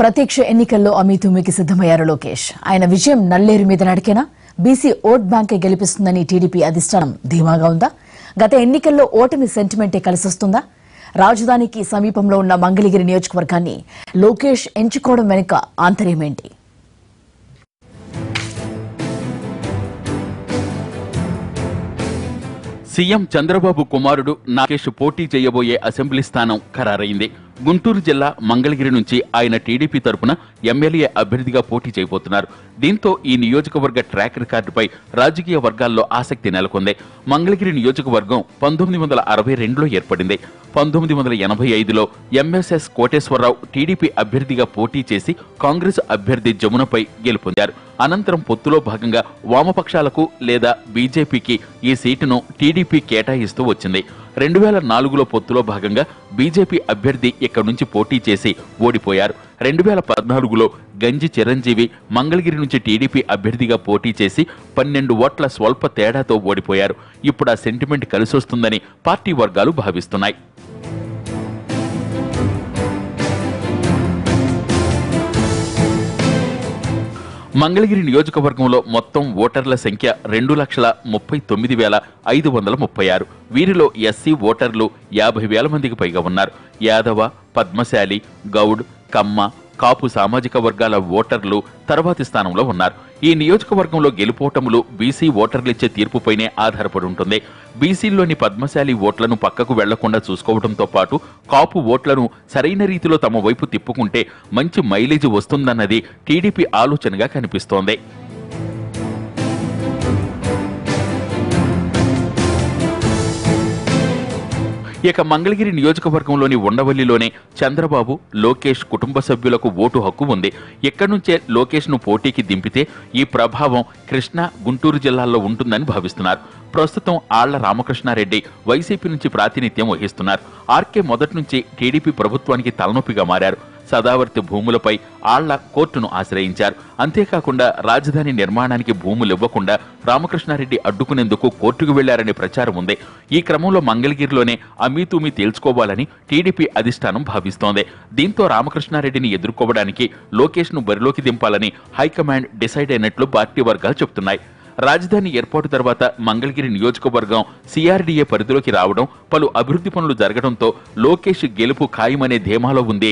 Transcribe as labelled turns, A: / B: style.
A: ప్రత్యక్ష ఎన్నికల్లో అమీతుమికి సిద్దమయ్యారు లోకేష్. ఆయన విజయం నల్లేరు మీద నడికేనా? బీసీ ఓట్ బ్యాంకే గెలిపిస్తుందని టీడీపీ అధిష్టానం ధీమాగా ఉందా? గత ఎన్నికల్లో ఓటమి సెంటిమెంటే కలిసొస్తుందా? రాజధానికి సమీపంలో ఉన్న మంగళగిరి నియోజకవర్గాన్ని లోకేష్ ఎంచుకోవడం వెనుక ఆంతర్యమేంటి
B: సీఎం చంద్రబాబు కుమారుడు నాగేష్ పోటీ చేయబోయే అసెంబ్లీ స్థానం ఖరారైంది. గుంటూరు జిల్లా మంగళగిరి నుంచి ఆయన టీడీపీ తరపున ఎమ్మెల్యే అభ్యర్థిగా పోటీ చేయబోతున్నారు. దీంతో ఈ నియోజకవర్గ ట్రాక్ రికార్డుపై రాజకీయ వర్గాల్లో ఆసక్తి నెలకొంది. మంగళగిరి నియోజకవర్గం పంతొమ్మిది వందల అరవై రెండులో ఏర్పడింది. పంతొమ్మిది వందల ఎనభై ఐదులో ఎంఎస్ఎస్ కోటేశ్వరరావు టీడీపీ అభ్యర్థిగా పోటీ చేసి కాంగ్రెస్ అభ్యర్థి జమునపై గెలుపొందారు. అనంతరం పొత్తులో భాగంగా వామపక్షాలకు లేదా బీజేపీకి ఈ సీటును టీడీపీ కేటాయిస్తూ వచ్చింది. రెండు వేల నాలుగులో పొత్తులో భాగంగా బీజేపీ అభ్యర్థి ఇక్కడి నుంచి పోటీ చేసి ఓడిపోయారు. రెండు వేల పద్నాలుగులో గంజి చిరంజీవి మంగళగిరి నుంచి టీడీపీ అభ్యర్థిగా పోటీ చేసి పన్నెండు ఓట్ల స్వల్ప తేడాతో ఓడిపోయారు. ఇప్పుడు ఆ సెంటిమెంట్ కలిసొస్తుందని పార్టీ వర్గాలు భావిస్తున్నాయి. మంగళగిరి నియోజకవర్గంలో మొత్తం ఓటర్ల సంఖ్య రెండు లక్షల ముప్పై తొమ్మిది వేల ఐదు వందల ముప్పై ఆరు. వీరిలో ఎస్సీ ఓటర్లు యాభై వేల మందికి పైగా ఉన్నారు. యాదవ పద్మశాలి గౌడ్ కమ్మ కాపు సామాజిక వర్గాల ఓటర్లు తర్వాతి స్థానంలో ఉన్నారు. ఈ నియోజకవర్గంలో గెలుపోటములు బీసీ ఓటర్లిచ్చే తీర్పుపైనే ఆధారపడి ఉంటుంది. బీసీల్లోని పద్మశాలి ఓట్లను పక్కకు వెళ్ళకుండా చూసుకోవడంతో పాటు కాపు ఓట్లను సరైన రీతిలో తమ వైపు తిప్పుకుంటే మంచి మైలేజ్ వస్తుందన్నది టీడీపీ ఆలోచనగా కనిపిస్తోంది. ఇక మంగళగిరి నియోజకవర్గంలోని ఉండవల్లిలోనే చంద్రబాబు లోకేష్ కుటుంబ సభ్యులకు ఓటు హక్కు ఉంది. ఇక్కడి నుంచే లోకేష్ను పోటీకి దింపితే ఈ ప్రభావం కృష్ణా గుంటూరు జిల్లాల్లో ఉంటుందని భావిస్తున్నారు. ప్రస్తుతం ఆళ్ళ రామకృష్ణారెడ్డి వైసీపీ నుంచి ప్రాతినిధ్యం వహిస్తున్నారు. ఆర్కే మొదటి నుంచి టీడీపీ ప్రభుత్వానికి తలనొప్పిగా మారారు. సదావర్తి భూములపై ఆళ్ళ కోర్టును ఆశ్రయించారు. అంతేకాకుండా రాజధాని నిర్మాణానికి భూములు ఇవ్వకుండా రామకృష్ణారెడ్డి అడ్డుకునేందుకు కోర్టుకు వెళ్ళారనే ప్రచారం ఉంది. ఈ క్రమంలో మంగళగిరిలోనే అమీతూమి తేల్చుకోవాలని టీడీపీ అధిష్టానం భావిస్తోంది. దీంతో రామకృష్ణారెడ్డిని ఎదుర్కోవడానికి లోకేష్ను బరిలోకి దింపాలని హైకమాండ్ డిసైడ్ అయినట్లు పార్టీ వర్గాలు చెబుతున్నాయి. రాజధాని ఏర్పాటు తర్వాత మంగళగిరి నియోజకవర్గం సిఆర్డీఏ పరిధిలోకి రావడం పలు అభివృద్ధి పనులు జరగడంతో లోకేష్ గెలుపు ఖాయమనే ధీమాలో ఉంది.